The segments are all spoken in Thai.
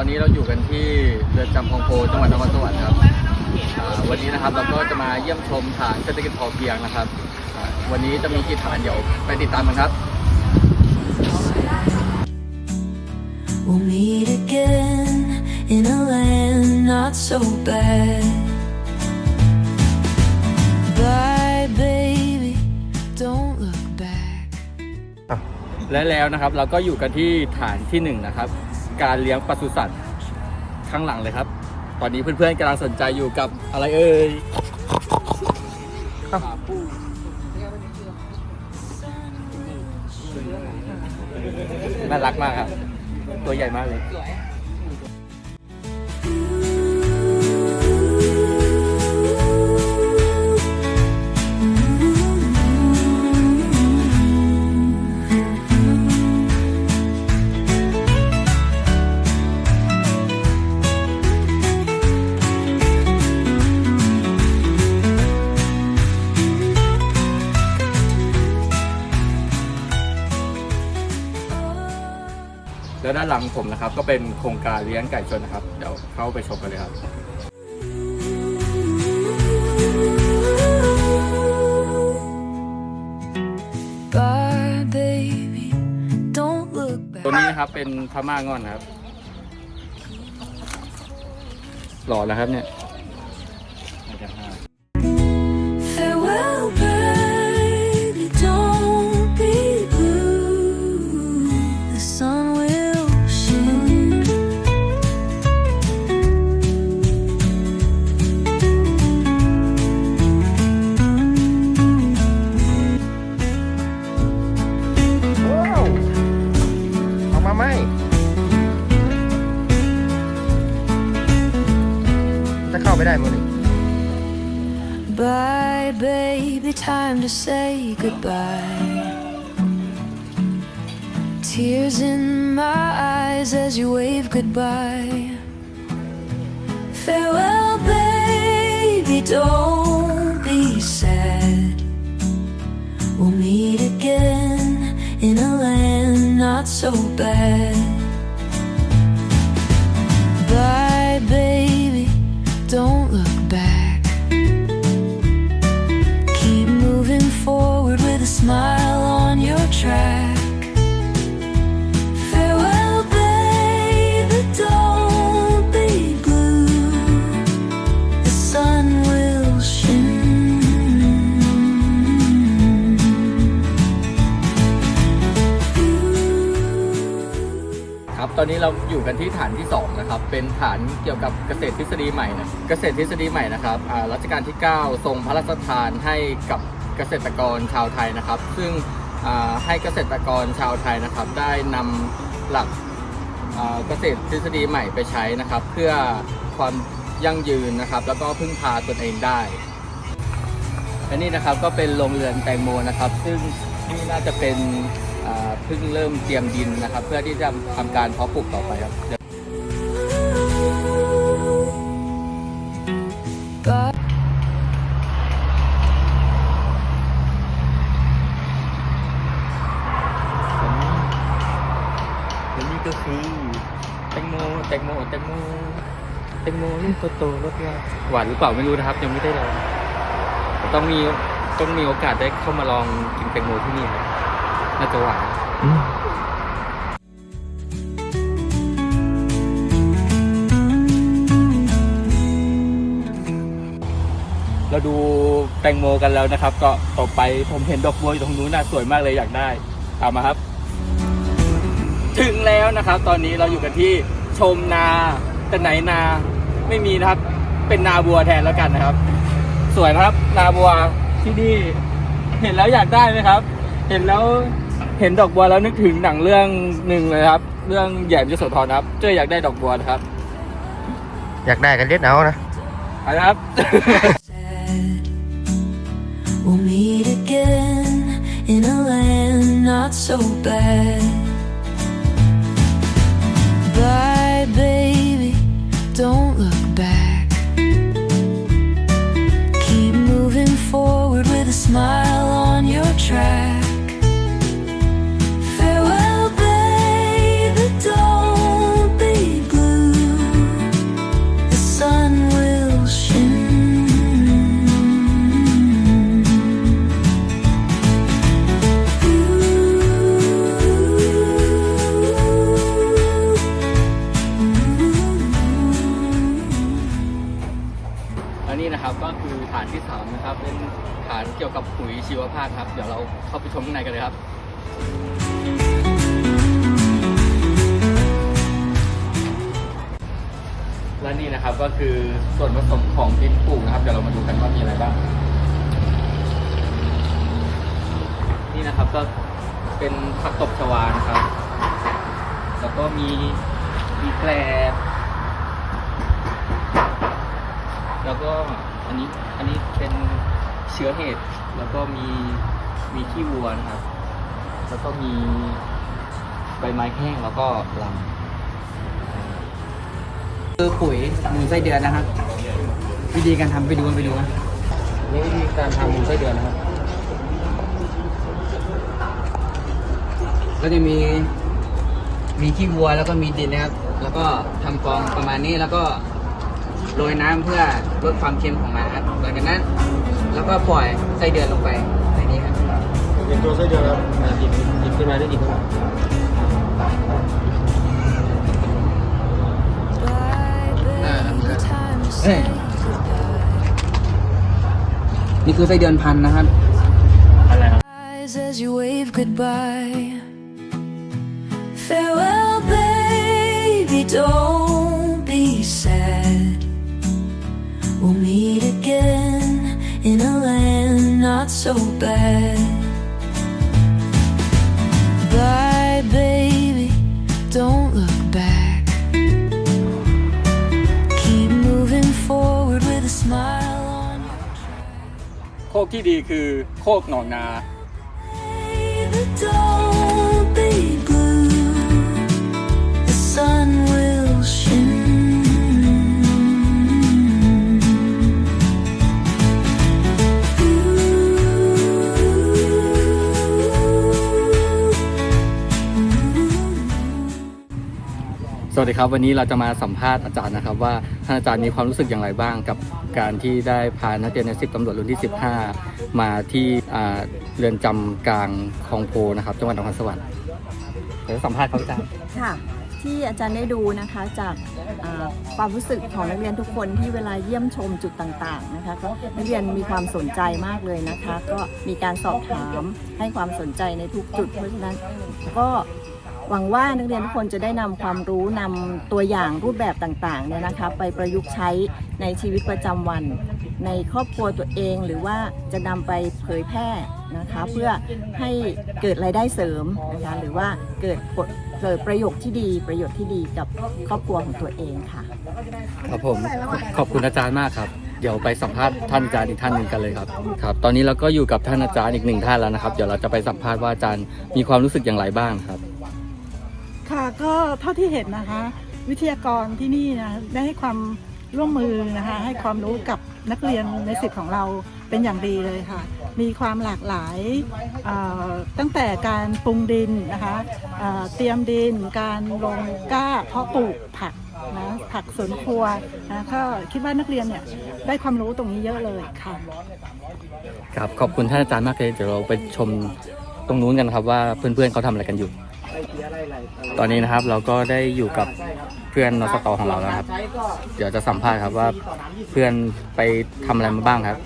อนนี้เราอยู่กันที่เรือนจำคลองโพจังหวัดนครสวรรค์ครับอ่าวันนี้นะครับเราก็จะมาเยี่ยมชมฐานเศรษฐกิจพอเพียงนะครับอ่าวันนี้จะมีกี่ฐานเดี๋ยวไปติดตามกันครับ We'll meet again in a land not so bad. Bye, baby, don't look back. และแล้วนะครับเราก็อยู่กันที่ฐานที่หนึ่งนะครับ การเลี้ยงปศุสัตว์ข้างหลังเลยครับ ตอนนี้เพื่อนๆกำลังสนใจอยู่กับอะไรเอ่ยน่ารักมากครับ ตัวใหญ่มากเลย ผมนะครับ ก็เป็นโครงการเลี้ยงไก่ชนนะครับ เดี๋ยวเข้าไปชมกันเลยครับ Bye, baby, don't look ตัว back. นี้นะครับเป็นพม่างอนครับ หล่อแล้วครับเนี่ย Farewell, time to say goodbye. Tears in my eyes as you wave goodbye. Farewell, baby, don't be sad. We'll meet again in a land not so bad. อยู่กันที่ฐานที่สองนะครับเป็นฐานเกี่ยวกับเกษตรทฤษฎีใหม่นะเกษตรทฤษฎีใหม่นะครับรัชกาลที่ 9 ทรงพระราชทานให้กับเกษตรกรชาวไทยนะครับ ซึ่งให้เกษตรกรชาวไทยนะครับ ได้นำหลักเกษตรทฤษฎีใหม่ไปใช้นะครับ เพื่อความยั่งยืนนะครับ แล้วก็พึ่งพาตนเองได้และนี่นะครับก็เป็นโรงเรือนแตงโมนะครับ ซึ่งนี่น่าจะเป็น เพิ่งเริ่มเตรียมดินนะครับ เพื่อที่จะทำการเพาะปลูกต่อไปครับเดี๋ยว Bye. และนี่ก็คือแตงโมแตงโมแตงโมแตงโมลูกโตๆรสหวานหวานหรือเปล่าไม่รู้นะครับ ยังไม่ได้ลองต้องมีต้องมีโอกาสได้เข้ามาลองกินแตงโมที่นี่ครับ น่าจะหวานเราดูแตงโมกันแล้วนะครับ ก็ต่อไปผมเห็นดอกบัวอยู่ตรงนู้นน่ะสวยมากเลยอยากได้ตามมาครับ ถึงแล้วนะครับ ตอนนี้เราอยู่กันที่ชมนาแต่ไหนนาไม่มีนะครับ เป็นนาบัวแทนแล้วกันนะครับ สวยนะครับ นาบัวที่นี่ เห็นแล้วอยากได้ไหมครับ เห็นแล้ว เห็นดอกบัวแล้วนึกถึงหนังเรื่องหนึ่งเลยครับ เรื่องแหยมยโสธรนะครับ เจ้ยอยากได้ดอกบัวนะครับอยากได้กันเล็ดเอานะไปนะครับ sad. We'll meet again in a land not so bad. Bye, baby, don't look back. ครับ ก็คือฐานที่3นะครับ เป็นฐานเกี่ยวกับปุ๋ยชีวภาพครับ เดี๋ยวเราเข้าไปชมข้างในกันเลยครับและนี่นะครับก็คือส่วนผสมของดินปลูกนะครับ เดี๋ยวเรามาดูกันว่ามีอะไรบ้าง นี่นะครับก็เป็นผักตบชวานะครับ แล้วก็มีมีแกลบแล้วก็ อันนี้อันนี้เป็นเชื้อเห็ดแล้วก็มีมีขี้วัวนะครับ แล้วก็มีใบไม้แห้งแล้วก็ลำคือปุ๋ยมูลไส้เดือนนะครับ วิธีการทำไปดูกันไปดูนะนี่วิธีการทำมูลไส้เดือนนะครับก็จะมีมีขี้วัวแล้วก็มีดินนะครับ แล้วก็ทำฟองประมาณนี้แล้วก็ โรยน้ำเพื่อลดความเค็มของมันนะครับหลังจากนั้นแล้วก็ปล่อยไส้เดือนลงไปในนี้ครับเป็นตัวไส้เดือนครับหยิบหยิบขึ้นมาได้หยิบขึ้นมา Bye, baby, time to Hey. say goodbye. นี่คือไส้เดือนพันธุ์นะครับอะไรครับ Eyes as you wave goodbye. Farewell, baby, don't be sad. We'll meet again in a land not so bad. Bye, baby, don't look back. Keep moving forward with a smile on your track. โคกที่ดีคือโคกหนองนา วัสดีครับ วันนี้เราจะมาสัมภาษณ์อาจารย์นะครับ ว่าท่านอาจารย์มีความรู้สึกอย่างไรบ้างกับการที่ได้พานักเรียนในสิบตำรวจรุ่นที่ 15 มาที่เรือนจำกลางคลองโพนะครับจังหวัดนครสวรรค์เดี๋ยวสัมภาษณ์เขาอาจารย์ค่ะที่อาจารย์ได้ดูนะคะจากความรู้สึกของนักเรียนทุกคนที่เวลาเยี่ยมชมจุดต่างๆนะคะก็นักเรียนมีความสนใจมากเลยนะคะ ก็มีการสอบถามให้ความสนใจในทุกจุดเพราะฉะนั้นก็ หวังว่านักเรียนทุกคนจะได้นำความรู้นำตัวอย่างรูปแบบต่างๆเนี่ยนะคะไปประยุกต์ใช้ในชีวิตประจำวัน ในครอบครัวตัวเองหรือว่าจะนำไปเผยแพร่นะคะเพื่อให้เกิดรายได้เสริมนะคะหรือว่าเกิดผลเกิดประโยชน์ที่ดีประโยชน์ที่ดีกับครอบครัวของตัวเองค่ะครับผมขอบคุณอาจารย์มากครับ เดี๋ยวไปสัมภาษณ์ท่านอาจารย์อีกท่านหนึ่งกันเลยครับครับ ตอนนี้เราก็อยู่กับท่านอาจารย์อีกหนึ่งท่านแล้วนะครับ เดี๋ยวเราจะไปสัมภาษณ์ว่าอาจารย์มีความรู้สึกอย่างไรบ้างครับ ก็เท่าที่เห็นนะคะ วิทยากรที่นี่นะได้ให้ความร่วมมือนะคะ ให้ความรู้กับนักเรียนในสิบของเราเป็นอย่างดีเลยค่ะ มีความหลากหลายตั้งแต่การปรุงดินนะคะเเตรียมดิน การลงก้าเพาะปลูกผักนะผักสวนครัวนะก็คิดว่านักเรียนเนี่ยได้ความรู้ตรงนี้เยอะเลยค่ะครับขอบคุณท่านอาจารย์มากเลยเดี๋ยวเราไปชมตรงนู้นกันครับว่าเพื่อนๆเขาทำอะไรกันอยู่ ตอนนี้นะครับเราก็ได้อยู่กับเพื่อนนสตของเราแล้วครับ เดี๋ยวจะสัมภาษณ์ครับว่าเพื่อนไปทำอะไรมาบ้างครับ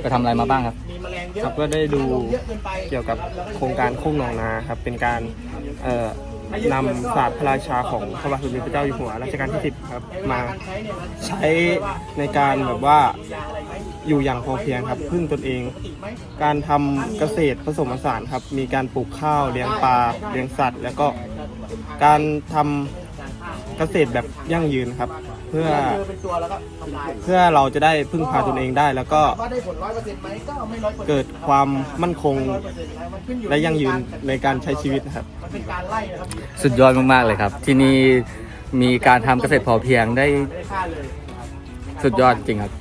ไปทำอะไรมาบ้างครับ ครับก็ได้ดูเกี่ยวกับโครงการโค้งหนองนาครับ เป็นการเอ่อนำศาสตร์พระราชาของพระบาทสมเด็จพระเจ้าอยู่หัวรัชกาลที่ 10 ครับ มาใช้ในการแบบว่า อยู่อย่างพอเพียงครับพึ่งตนเอง การทำเกษตรผสมผสานครับ มีการปลูกข้าวเลี้ยงปลาเลี้ยงสัตว์ แล้วก็การทำเกษตรแบบยั่งยืนครับ เพื่อเพื่อเราจะได้พึ่งพาตนเองได้ แล้วก็เกิดความมั่นคงและยั่งยืนในการใช้ชีวิตนะครับสุดยอดมากๆเลยครับ ที่นี่มีการทำเกษตรพอเพียงได้สุดยอดจริงครับ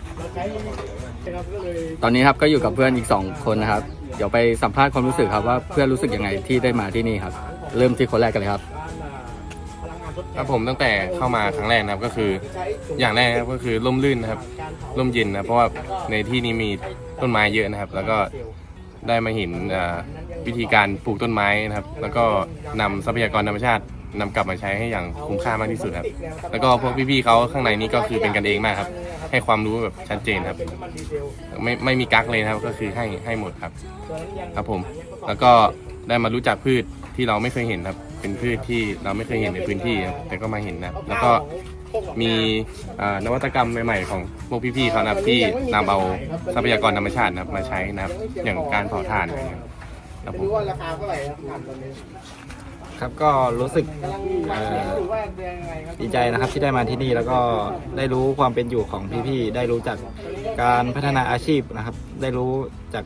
ตอนนี้ครับก็อยู่กับเพื่อนอีกสองคนนะครับ เดี๋ยวไปสัมภาษณ์ความรู้สึกครับว่าเพื่อนรู้สึกยังไงที่ได้มาที่นี่ครับ เริ่มที่คนแรกกันเลยครับ ครับผมตั้งแต่เข้ามาครั้งแรกนะครับก็คืออย่างแรกนะครับก็คือร่มรื่นนะครับร่มเย็นนะเพราะว่าในที่นี้มีต้นไม้เยอะนะครับ แล้วก็ได้มาเห็นอ่าวิธีการปลูกต้นไม้นะครับ แล้วก็นำทรัพยากรธรรมชาติ นำกลับมาใช้ให้อย่างคุ้มค่ามากที่สุดครับ แล้วก็พวกพี่ๆเขาข้างในนี้ก็คือเป็นกันเองมากครับ ให้ความรู้แบบชัดเจนครับ ไม่ไม่มีกักเลยนะครับ ก็คือให้ให้หมดครับ ครับผม แล้วก็ได้มารู้จักพืชที่เราไม่เคยเห็นครับ เป็นพืชที่เราไม่เคยเห็นในพื้นที่ครับแต่ก็มาเห็นนะครับ แล้วก็มีนวัตกรรมใหม่ๆของพวกพี่ๆเขานะครับที่นำเอาทรัพยากรธรรมชาตินะครับมาใช้นะครับ อย่างการเผาถ่านอะไรเงี้ยครับผมครับ ครับก็รู้สึกดีใจนะครับที่ได้มาที่นี่แล้วก็ได้รู้ความเป็นอยู่ของพี่ๆได้รู้จักการพัฒนาอาชีพนะครับ ได้รู้จาก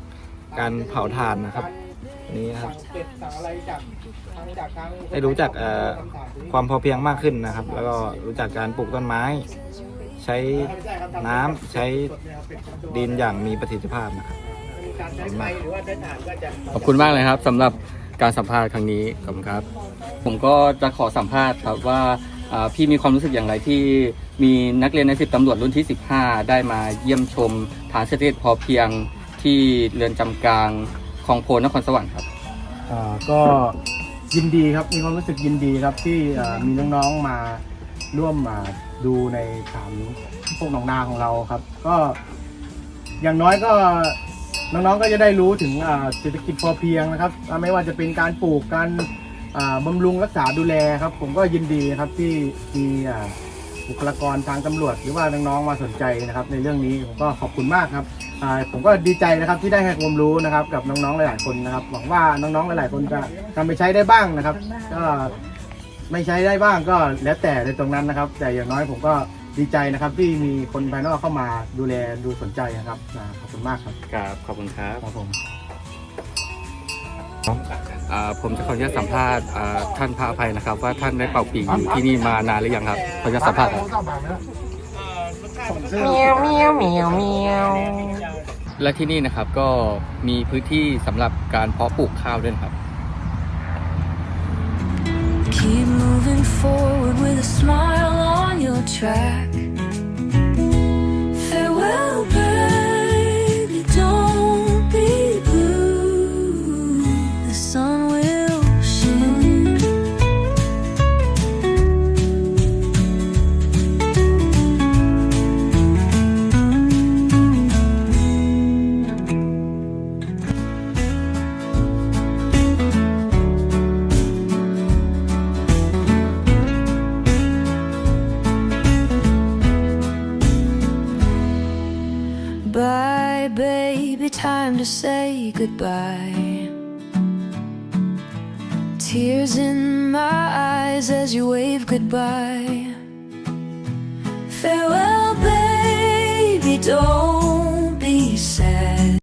การเผาถ่านนะครับนี้ครับได้รู้จักความพอเพียงมากขึ้นนะครับ แล้วก็รู้จักการปลูกต้นไม้ ใช้น้ำใช้ดินอย่างมีประสิทธิภาพนะครับขอบคุณมากขอบคุณมากเลยครับสำหรับ การสัมภาษณ์ครั้งนี้ขอบคุณครับ ผมก็จะขอสัมภาษณ์ครับว่าอ่าพี่มีความรู้สึกอย่างไรที่มีนักเรียนในสิบตำรวจรุ่นที่ 15 ได้มาเยี่ยมชมฐานเศรษฐกิจพอเพียงที่เรือนจำกลางคลองโพนครสวรรค์ครับ อ่าก็ยินดีครับมีความรู้สึกยินดีครับที่อ่ามีน้องๆมาร่วมมาดูในฐานพวกหนองนาของเราครับ ก็อย่างน้อยก็ น้องๆก็จะได้รู้ถึงอ่าเศรษฐกิจพอเพียงนะครับ ไม่ว่าจะเป็นการปลูกการอ่าบำรุงรักษาดูแลครับ ผมก็ยินดีครับที่มีอ่าบุคลากรทางตำรวจ หรือว่าน้องๆมาสนใจนะครับ ในเรื่องนี้ผมก็ขอบคุณมากครับอ่าผมก็ดีใจนะครับที่ได้ให้ความรู้นะครับ กับน้องๆหลายๆคนนะครับ หวังว่าน้องๆหลายๆคนจะนำไปใช้ได้บ้างนะครับ ก็ไม่ใช้ได้บ้างก็แล้วแต่ในตรงนั้นนะครับ แต่อย่างน้อยผมก็ ดีใจนะครับที่มีคนภายนอกเข้ามาดูแลดูสนใจนะครับอ่าขอบคุณมากครับครับขอบคุณครับครับผม อ่าผมจะขออนุญาตสัมภาษณ์อ่าท่านพระอภัยนะครับ ว่าท่านได้เป่าปีกอยู่ที่นี่มานานหรือยังครับขออนุญาตสัมภาษณ์ครับและที่นี่นะครับก็มีพื้นที่สำหรับการเพาะปลูกข้าวด้วยนะครับ forward with a smile on your track. Time to say goodbye. Tears in my eyes as you wave goodbye. Farewell, baby, don't